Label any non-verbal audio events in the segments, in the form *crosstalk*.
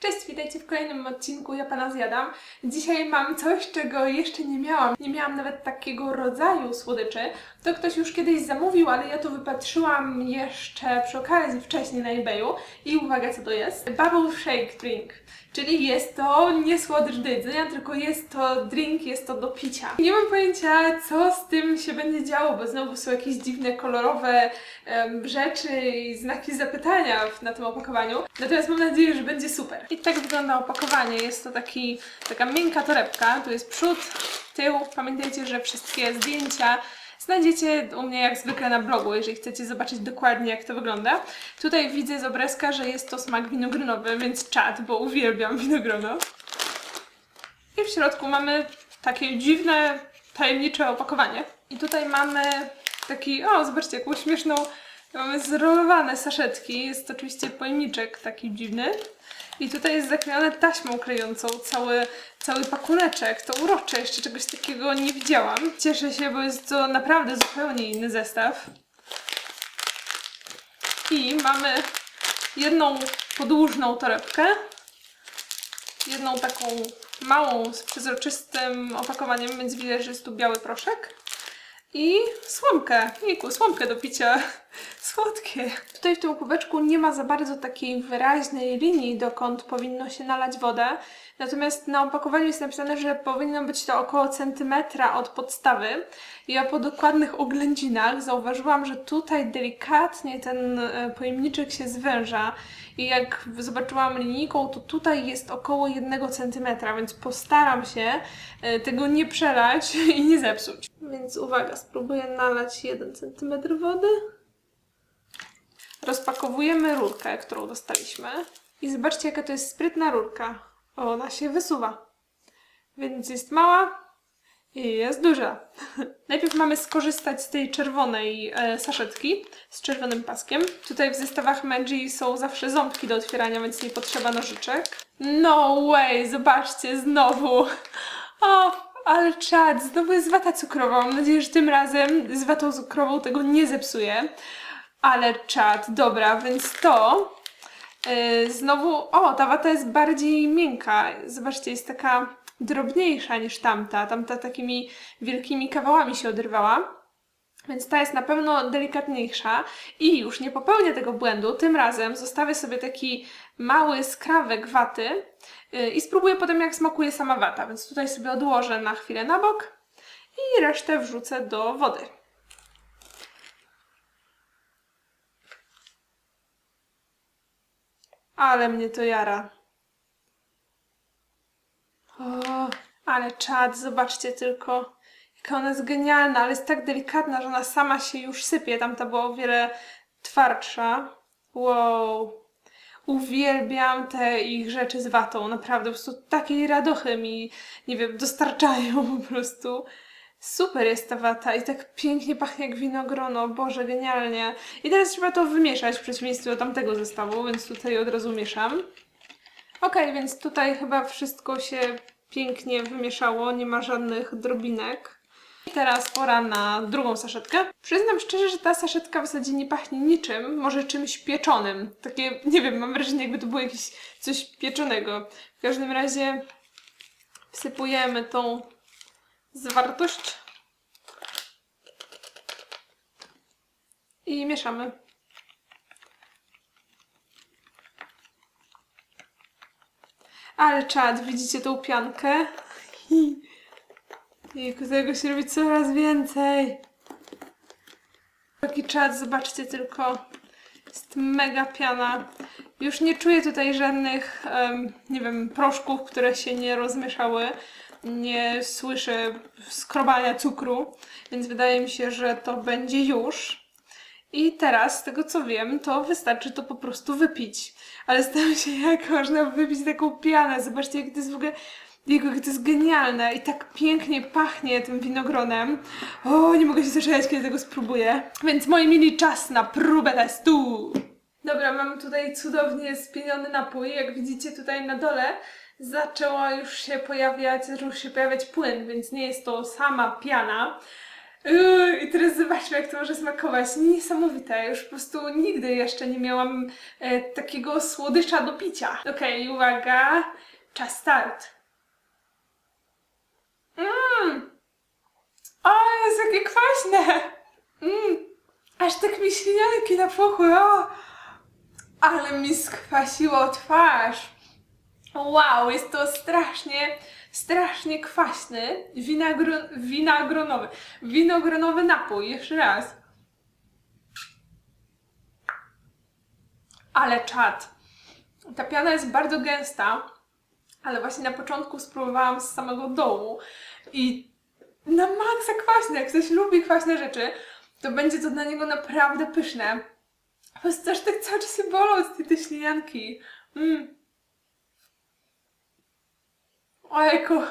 Cześć, witajcie w kolejnym odcinku Ja Pana Zjadam. Dzisiaj mam coś, czego jeszcze nie miałam. Nie miałam nawet takiego rodzaju słodyczy. To ktoś już kiedyś zamówił, ale ja to wypatrzyłam jeszcze przy okazji wcześniej na eBayu. I uwaga, co to jest? Bubble Shake Drink. Czyli jest to nie słodycz jedzenia, tylko jest to drink, jest to do picia. Nie mam pojęcia, co z tym się będzie działo, bo znowu są jakieś dziwne, kolorowe em, rzeczy i znaki zapytania na tym opakowaniu. Natomiast mam nadzieję, że będzie super. I tak wygląda opakowanie. Jest to taki, taka miękka torebka. Tu jest przód, tył. Pamiętajcie, że wszystkie zdjęcia znajdziecie u mnie jak zwykle na blogu, jeżeli chcecie zobaczyć dokładnie jak to wygląda. Tutaj widzę z obrazka, że jest to smak winogronowy, więc czad, bo uwielbiam winogrono. I w środku mamy takie dziwne, tajemnicze opakowanie. I tutaj mamy taki, o zobaczcie, jaką śmieszną, mamy zrolowane saszetki. Jest oczywiście pojemniczek taki dziwny. I tutaj jest zaklejone taśmą klejącą cały, cały pakuneczek. To urocze, jeszcze czegoś takiego nie widziałam. Cieszę się, bo jest to naprawdę zupełnie inny zestaw. I mamy jedną podłużną torebkę, jedną taką małą z przezroczystym opakowaniem, więc widać, że jest tu biały proszek. I słomkę, jejku, słomkę do picia. Słodkie. Tutaj w tym kubeczku nie ma za bardzo takiej wyraźnej linii, dokąd powinno się nalać wodę. Natomiast na opakowaniu jest napisane, że powinno być to około centymetra od podstawy. Ja po dokładnych oględzinach zauważyłam, że tutaj delikatnie ten e, pojemniczek się zwęża. I jak zobaczyłam linijką, to tutaj jest około 1 centymetra, więc postaram się e, tego nie przelać i nie zepsuć. Więc uwaga, spróbuję nalać 1 centymetr wody. Rozpakowujemy rurkę, którą dostaliśmy. I zobaczcie, jaka to jest sprytna rurka. Ona się wysuwa. Więc jest mała i jest duża. *laughs* Najpierw mamy skorzystać z tej czerwonej e, saszetki z czerwonym paskiem. Tutaj w zestawach Maggi są zawsze ząbki do otwierania, więc nie potrzeba nożyczek. No way, zobaczcie, znowu. *laughs* O, ale czad, znowu jest wata cukrowa. Mam nadzieję, że tym razem z watą cukrową tego nie zepsuję. Ale czad, dobra, więc to yy, znowu, o, ta wata jest bardziej miękka. Zobaczcie, jest taka drobniejsza niż tamta. Tamta takimi wielkimi kawałami się odrywała. Więc ta jest na pewno delikatniejsza i już nie popełnię tego błędu. Tym razem zostawię sobie taki mały skrawek waty yy, i spróbuję potem jak smakuje sama wata. Więc tutaj sobie odłożę na chwilę na bok i resztę wrzucę do wody. Ale mnie to jara. O, ale czad, zobaczcie tylko, jaka ona jest genialna, ale jest tak delikatna, że ona sama się już sypie. Tamta była o wiele twardsza. Wow. Uwielbiam te ich rzeczy z watą, naprawdę, po prostu takiej radochy mi, nie wiem, dostarczają po prostu. Super jest ta wata i tak pięknie pachnie jak winogrono, Boże, genialnie. I teraz trzeba to wymieszać w przeciwieństwie do tamtego zestawu, więc tutaj od razu mieszam. Ok, więc tutaj chyba wszystko się pięknie wymieszało, nie ma żadnych drobinek. I teraz pora na drugą saszetkę. Przyznam szczerze, że ta saszetka w zasadzie nie pachnie niczym, może czymś pieczonym. Takie, nie wiem, mam wrażenie jakby to było jakieś coś pieczonego. W każdym razie wsypujemy tą zawartość i mieszamy. Ale czad, widzicie tą piankę? *laughs* Jejku, tego się robi coraz więcej. Taki czad, zobaczcie tylko. Jest mega piana. Już nie czuję tutaj żadnych, em, nie wiem, proszków, które się nie rozmieszały. Nie słyszę skrobania cukru, więc wydaje mi się, że to będzie już. I teraz, z tego co wiem, to wystarczy to po prostu wypić. Ale zastanawiam się, jak można wypić taką pianę. Zobaczcie, jak to jest w ogóle... Jego, to jest genialne i tak pięknie pachnie tym winogronem. O, nie mogę się doczekać, kiedy tego spróbuję. Więc moi mili czas na próbę testu. Dobra, mam tutaj cudownie spieniony napój. Jak widzicie tutaj na dole zaczęła już się pojawiać, zaczął się pojawiać płyn, więc nie jest to sama piana. Yy, I teraz zobaczmy, jak to może smakować. Niesamowite. Już po prostu nigdy jeszcze nie miałam e, takiego słodycza do picia. Okej, uwaga. Czas start. Mmm. O, jest jakie kwaśne. Mmm. Aż tak mi ślinianki napuchły. O. Ale mi skwasiło twarz. Wow, jest to strasznie, strasznie kwaśny winagro, winagronowy, winogronowy napój. Jeszcze raz. Ale czad. Ta piana jest bardzo gęsta, ale właśnie na początku spróbowałam z samego dołu i na maksa kwaśne. Jak ktoś lubi kwaśne rzeczy, to będzie to dla niego naprawdę pyszne. Po prostu też tak cały czas się bolą z tej ślinianki. Mm. Ojku.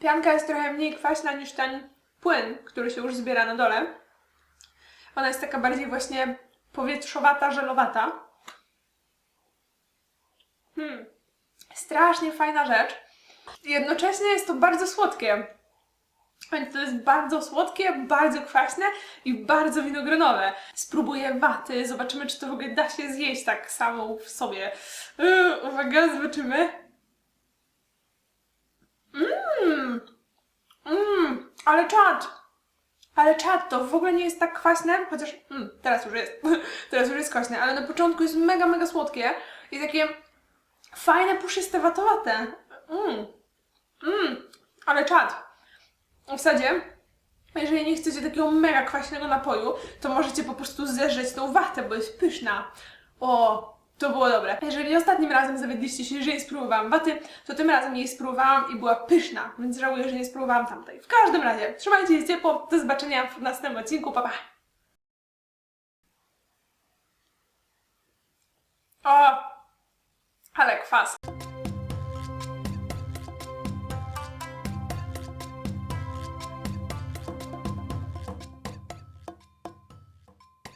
Pianka jest trochę mniej kwaśna niż ten płyn, który się już zbiera na dole. Ona jest taka bardziej właśnie powietrzowata, żelowata. Strasznie fajna rzecz. Jednocześnie jest to bardzo słodkie. Więc to jest bardzo słodkie, bardzo kwaśne i bardzo winogronowe. Spróbuję waty, zobaczymy, czy to w ogóle da się zjeść tak samą w sobie. Yy, uwaga, zobaczymy. Mmm, mmm, ale czad, ale czad, to w ogóle nie jest tak kwaśne, chociaż mm, teraz już jest, *laughs* teraz już jest kwaśne, ale na początku jest mega, mega słodkie i takie fajne, puszyste, watowate. Mmm, mmm, ale czad. W zasadzie, jeżeli nie chcecie takiego mega kwaśnego napoju, to możecie po prostu zeżreć tą watę, bo jest pyszna. O, to było dobre. Jeżeli ostatnim razem zawiedliście się, że nie spróbowałam waty, to tym razem jej spróbowałam i była pyszna, więc żałuję, że nie spróbowałam tamtej. W każdym razie, trzymajcie się ciepło, do zobaczenia w następnym odcinku, pa pa! O, ale kwas.